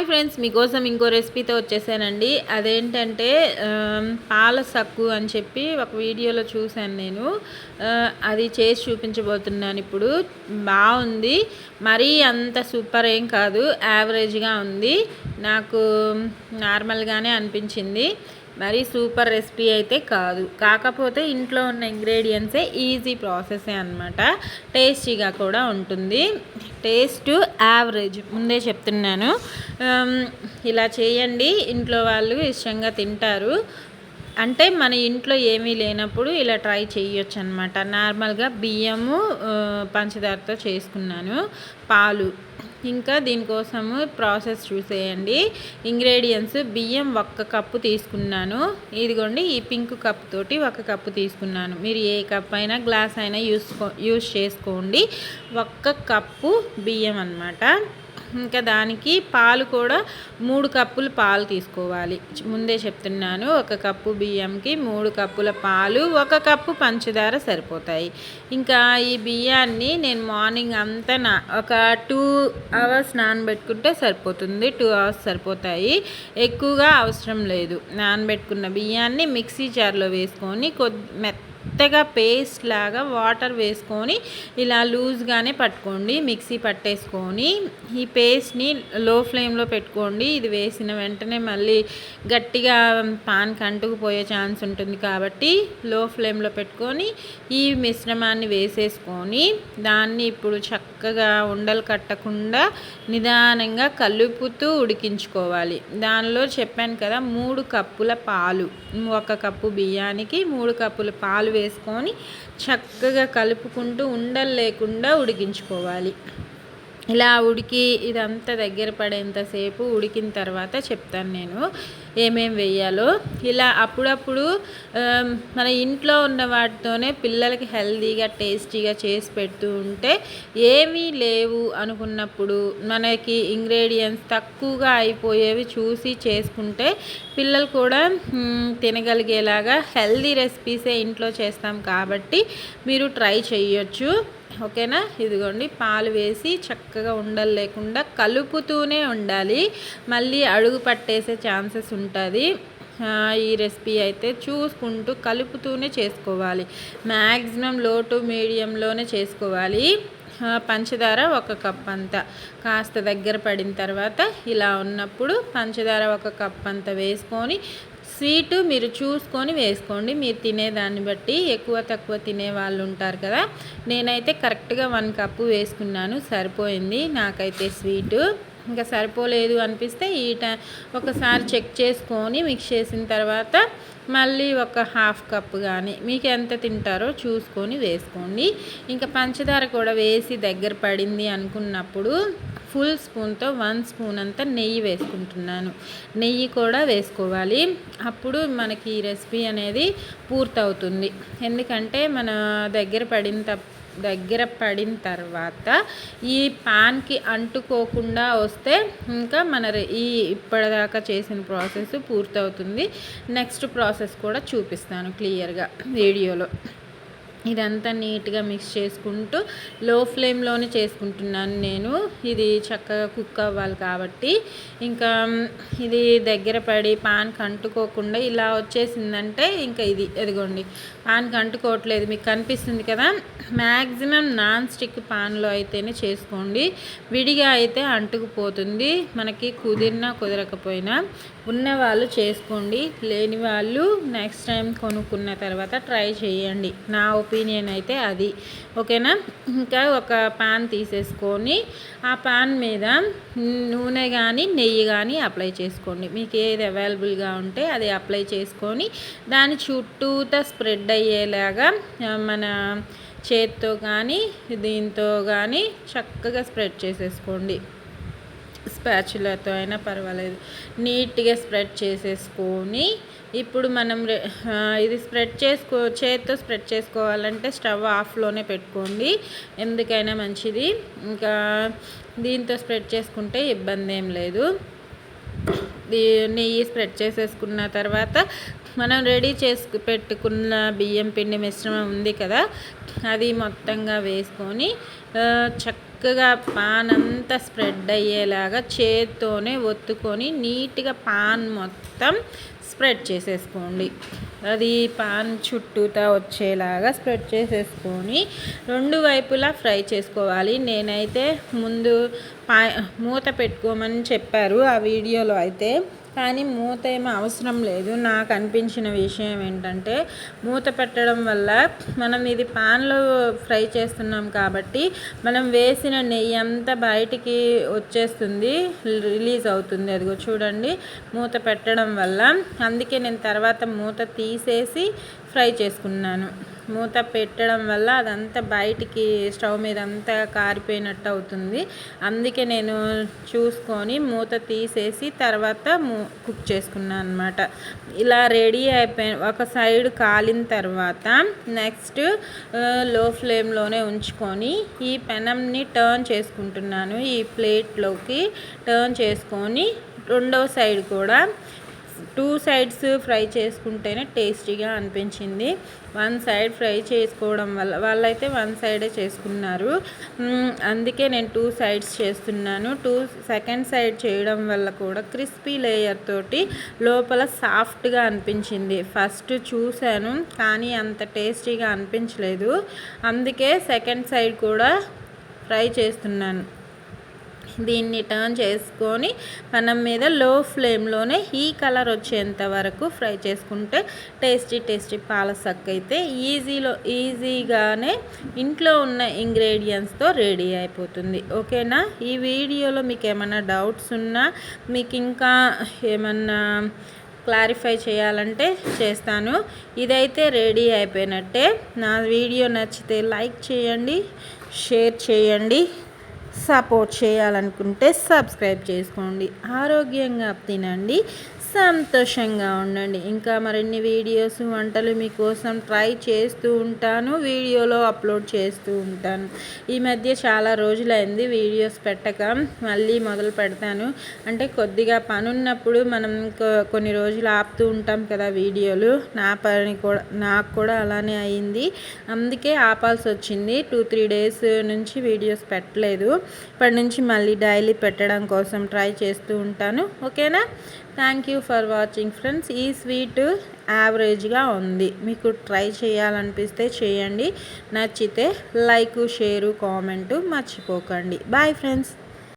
Hi friends మీకోసం ఇంకో రెసిపీతో వచ్చేసానండి. అదేంటంటే పాల సక్కు అని చెప్పి ఒక వీడియోలో చూశాను నేను. అది చేసి చూపించబోతున్నాను ఇప్పుడు. బాగుంది. మరీ అంత సూపర్ ఏం కాదు. యావరేజ్గా ఉంది. నాకు నార్మల్గానే అనిపించింది. మరీ సూపర్ రెసిపీ అయితే కాదు. కాకపోతే ఇంట్లో ఉన్న ఇంగ్రీడియంట్సే ఈజీ ప్రాసెసే అనమాట టేస్టీగా కూడా ఉంటుంది. టేస్ట్ యావరేజ్ ముందే చెప్తున్నాను. ఇలా చేయండి. ఇంట్లో వాళ్ళు ఇష్టంగా తింటారు. అంటే మన ఇంట్లో ఏమీ లేనప్పుడు ఇలా ట్రై చేయొచ్చు అనమాట నార్మల్గా బియ్యము పంచదారతో చేసుకున్నాను. పాలు. ఇంకా దీనికోసము ప్రాసెస్ చూసేయండి. ఇంగ్రీడియంట్స్ బియ్యం ఒక్క కప్పు తీసుకున్నాను. ఇదిగోండి ఈ పింక్ కప్ తోటి ఒక కప్పు తీసుకున్నాను. మీరు ఏ కప్ అయినా గ్లాస్ అయినా యూస్ యూస్ చేసుకోండి. ఒక్క కప్పు బియ్యం అనమాట ఇంకా దానికి పాలు కూడా మూడు కప్పులు పాలు తీసుకోవాలి. ముందే చెప్తున్నాను ఒక కప్పు బియ్యంకి మూడు కప్పుల పాలు ఒక కప్పు పంచదార సరిపోతాయి. ఇంకా ఈ బియ్యాన్ని నేను మార్నింగ్ అంతా నా ఒక టూ అవర్స్ నానబెట్టుకుంటే సరిపోతుంది. టూ అవర్స్ సరిపోతాయి. ఎక్కువగా అవసరం లేదు. నానబెట్టుకున్న బియ్యాన్ని మిక్సీ జార్లో వేసుకొని కొద్ది మెత్త మెత్తగా పేస్ట్ లాగా వాటర్ వేసుకొని ఇలా లూజ్గానే పట్టుకోండి. మిక్సీ పట్టేసుకొని ఈ పేస్ట్ని లో ఫ్లేమ్లో పెట్టుకోండి. ఇది వేసిన వెంటనే మళ్ళీ గట్టిగా పాన్కి అంటుకుపోయే ఛాన్స్ ఉంటుంది కాబట్టి లో ఫ్లేమ్లో పెట్టుకొని ఈ మిశ్రమాన్ని వేసేసుకొని దాన్ని ఇప్పుడు చక్కగా ఉండలు కట్టకుండా నిదానంగా కలుపుతూ ఉడికించుకోవాలి. దానిలో చెప్పాను కదా మూడు కప్పుల పాలు. ఒక కప్పు బియ్యానికి మూడు కప్పుల పాలు పాలు వేసుకొని చక్కగా కలుపుకుంటూ ఉండలు లేకుండా ఉడికించుకోవాలి. ఇలా ఉడికి ఇదంతా దగ్గర పడేంతసేపు ఉడికిన తర్వాత చెప్తాను నేను ఏమేమి వేయాలో. ఇలా అప్పుడప్పుడు మన ఇంట్లో ఉన్న వాటితోనే పిల్లలకి హెల్తీగా టేస్టీగా చేసి పెడుతూ ఉంటే ఏమీ లేవు అనుకున్నప్పుడు మనకి ఇంగ్రీడియంట్స్ తక్కువగా అయిపోయేవి చూసి చేసుకుంటే పిల్లలు కూడా తినగలిగేలాగా హెల్దీ రెసిపీసే ఇంట్లో చేస్తాం కాబట్టి మీరు ట్రై చేయొచ్చు. ఓకేనా? ఇదిగోండి పాలు వేసి చక్కగా ఉండలు లేకుండా కలుపుతూనే ఉండాలి. మళ్ళీ అడుగు పట్టేసే ఛాన్సెస్ ఉంటుంది. ఈ రెసిపీ అయితే చూసుకుంటూ కలుపుతూనే చేసుకోవాలి. మ్యాక్సిమం లో టు మీడియంలోనే చేసుకోవాలి. పంచదార ఒక కప్ అంతా. కాస్త దగ్గర పడిన తర్వాత ఇలా ఉన్నప్పుడు పంచదార ఒక కప్ అంతా వేసుకొని స్వీటు మీరు చూసుకొని వేసుకోండి. మీరు తినేదాన్ని బట్టి ఎక్కువ తక్కువ తినే వాళ్ళు ఉంటారు కదా. నేనైతే కరెక్ట్గా వన్ కప్పు వేసుకున్నాను. సరిపోయింది. నాకైతే స్వీటు. ఇంకా సరిపోలేదు అనిపిస్తే ఈ ఒకసారి చెక్ చేసుకొని మిక్స్ చేసిన తర్వాత మళ్ళీ ఒక హాఫ్ కప్ కానీ మీకు ఎంత తింటారో చూసుకొని వేసుకోండి. ఇంకా పంచదార కూడా వేసి దగ్గర పడింది అనుకున్నప్పుడు ఫుల్ స్పూన్తో వన్ స్పూన్ అంతా నెయ్యి వేసుకుంటున్నాను. నెయ్యి కూడా వేసుకోవాలి. అప్పుడు మనకి ఈ రెసిపీ అనేది పూర్తవుతుంది. ఎందుకంటే మన దగ్గర పడిన దగ్గర పడిన తర్వాత ఈ పాన్కి అంటుకోకుండా వస్తే ఇంకా మన ఈ ఇప్పటిదాకా చేసిన ప్రాసెస్ పూర్తవుతుంది. నెక్స్ట్ ప్రాసెస్ కూడా చూపిస్తాను క్లియర్గా వీడియోలో. ఇదంతా నీట్గా మిక్స్ చేసుకుంటూ లో ఫ్లేమ్లోనే చేసుకుంటున్నాను నేను. ఇది చక్కగా కుక్ అవ్వాలి కాబట్టి. ఇంకా ఇది దగ్గర పడి పాన్కి అంటుకోకుండా ఇలా వచ్చేసిందంటే ఇంకా ఇది. ఎదిగోండి పాన్కి అంటుకోవట్లేదు మీకు కనిపిస్తుంది కదా? మ్యాక్సిమం నాన్ స్టిక్ పాన్లో అయితేనే చేసుకోండి. విడిగా అయితే అంటుకుపోతుంది. మనకి కుదిరినా కుదరకపోయినా ఉన్న వాళ్ళు చేసుకోండి. లేని వాళ్ళు నెక్స్ట్ టైం కొనుక్కున్న తర్వాత ట్రై చేయండి. నా ఒపీనియన్ అయితే అది. ఓకేనా? ఇంకా ఒక పాన్ తీసేసుకొని ఆ పాన్ మీద నూనె కానీ నెయ్యి కానీ అప్లై చేసుకోండి. మీకు ఏది అవైలబుల్గా ఉంటే అది అప్లై చేసుకొని దాని చుట్టూతా స్ప్రెడ్ అయ్యేలాగా మన చేత్తో కానీ దీంతో కానీ చక్కగా స్ప్రెడ్ చేసేసుకోండి. స్పాచులతో అయినా పర్వాలేదు. నీట్గా స్ప్రెడ్ చేసేసుకొని ఇప్పుడు మనం ఇది స్ప్రెడ్ చేసుకో చేత్తో స్ప్రెడ్ చేసుకోవాలంటే స్టవ్ ఆఫ్లోనే పెట్టుకోండి. ఎందుకైనా మంచిది. ఇంకా దీంతో స్ప్రెడ్ చేసుకుంటే ఇబ్బంది ఏం లేదు నెయ్యి స్ప్రెడ్ చేసేసుకున్న తర్వాత మనం రెడీ చేసి పెట్టుకున్న బియ్యం పిండి మిశ్రమం ఉంది కదా అది మొత్తంగా వేసుకొని చక్కగా పాన్ అంతా స్ప్రెడ్ అయ్యేలాగా చేత్తోనే ఒత్తుకొని నీట్గా పాన్ మొత్తం స్ప్రెడ్ చేసేసుకోండి. అది పాన్ చుట్టూతా వచ్చేలాగా స్ప్రెడ్ చేసేసుకొని రెండు వైపులా ఫ్రై చేసుకోవాలి. నేనైతే ముందు పా మూత పెట్టుకోమని చెప్పారు ఆ వీడియోలో అయితే. కానీ మూత ఏమీ అవసరం లేదు. నాకు అనిపించిన విషయం ఏంటంటే మూత పెట్టడం వల్ల మనం ఇది పాన్లో ఫ్రై చేస్తున్నాం కాబట్టి మనం వేసిన నెయ్యి అంతా బయటికి వచ్చేస్తుంది రిలీజ్ అవుతుంది. అదిగో చూడండి మూత పెట్టడం వల్ల. అందుకే నేను తర్వాత మూత తీసేసి ఫ్రై చేసుకున్నాను. మూత పెట్టడం వల్ల అదంతా బయటికి స్టవ్ మీద అంతా కారిపోయినట్టు అవుతుంది. అందుకే నేను చూసుకొని మూత తీసేసి తర్వాత కుక్ చేసుకున్నాను అనమాట ఇలా రెడీ అయిపోయి ఒక సైడ్ కాలిన తర్వాత నెక్స్ట్లో ఫ్లేమ్లోనే ఉంచుకొని ఈ పెనంని టర్న్ చేసుకుంటున్నాను. ఈ ప్లేట్లోకి టర్న్ చేసుకొని రెండవ సైడ్ కూడా టూ సైడ్స్ ఫ్రై చేసుకుంటేనే టేస్టీగా అనిపించింది. వన్ సైడ్ ఫ్రై చేసుకోవడం వల్ల వాళ్ళైతే వన్ సైడే చేసుకున్నారు. అందుకే నేను టూ సైడ్స్ చేస్తున్నాను. టూ సెకండ్ సైడ్ చేయడం వల్ల కూడా క్రిస్పీ లేయర్ తోటి లోపల సాఫ్ట్గా అనిపించింది. ఫస్ట్ చూశాను కానీ అంత టేస్టీగా అనిపించలేదు. అందుకే సెకండ్ సైడ్ కూడా ఫ్రై చేస్తున్నాను. దీన్ని టర్న్ చేసుకొని మనం మీద లో ఫ్లేమ్లోనే ఈ కలర్ వచ్చేంత వరకు ఫ్రై చేసుకుంటే టేస్టీ టేస్టీ పాలసక్ అయితే ఈజీలో ఈజీగానే ఇంట్లో ఉన్న ఇంగ్రీడియంట్స్తో రెడీ అయిపోతుంది. ఓకేనా? ఈ వీడియోలో మీకు ఏమైనా డౌట్స్ ఉన్నా మీకు ఇంకా ఏమన్నా క్లారిఫై చేయాలంటే చేస్తాను. ఇదైతే రెడీ అయిపోయినట్టే. నా వీడియో నచ్చితే లైక్ చేయండి షేర్ చేయండి. సపోర్ట్ చేయాలనుకుంటే సబ్స్క్రైబ్ చేసుకోండి. ఆరోగ్యంగా తినండి. సంతోషంగా ఉండండి. ఇంకా మరిన్ని వీడియోస్ వంటలు మీకోసం ట్రై చేస్తూ ఉంటాను. వీడియోలో అప్లోడ్ చేస్తూ ఉంటాను. ఈ మధ్య చాలా రోజులైంది వీడియోస్ పెట్టక. మళ్ళీ మొదలు పెడతాను. అంటే కొద్దిగా పని ఉన్నప్పుడు మనం కొన్ని రోజులు ఆపుతూ ఉంటాం కదా వీడియోలు. నా పని కూడా నాకు కూడా అలానే అయింది. అందుకే ఆపాల్సి వచ్చింది టూ త్రీ డేస్ నుంచి వీడియోస్ పెట్టలేదు. ఇప్పటి నుంచి మళ్ళీ డైలీ పెట్టడం కోసం ట్రై చేస్తూ ఉంటాను. ఓకేనా? Thank you for watching friends ఈ స్వీట్ యావరేజ్గా ఉంది. మీకు ట్రై చేయాలనిపిస్తే చేయండి. నచ్చితే లైక్ షేరు కామెంటు మర్చిపోకండి. Bye friends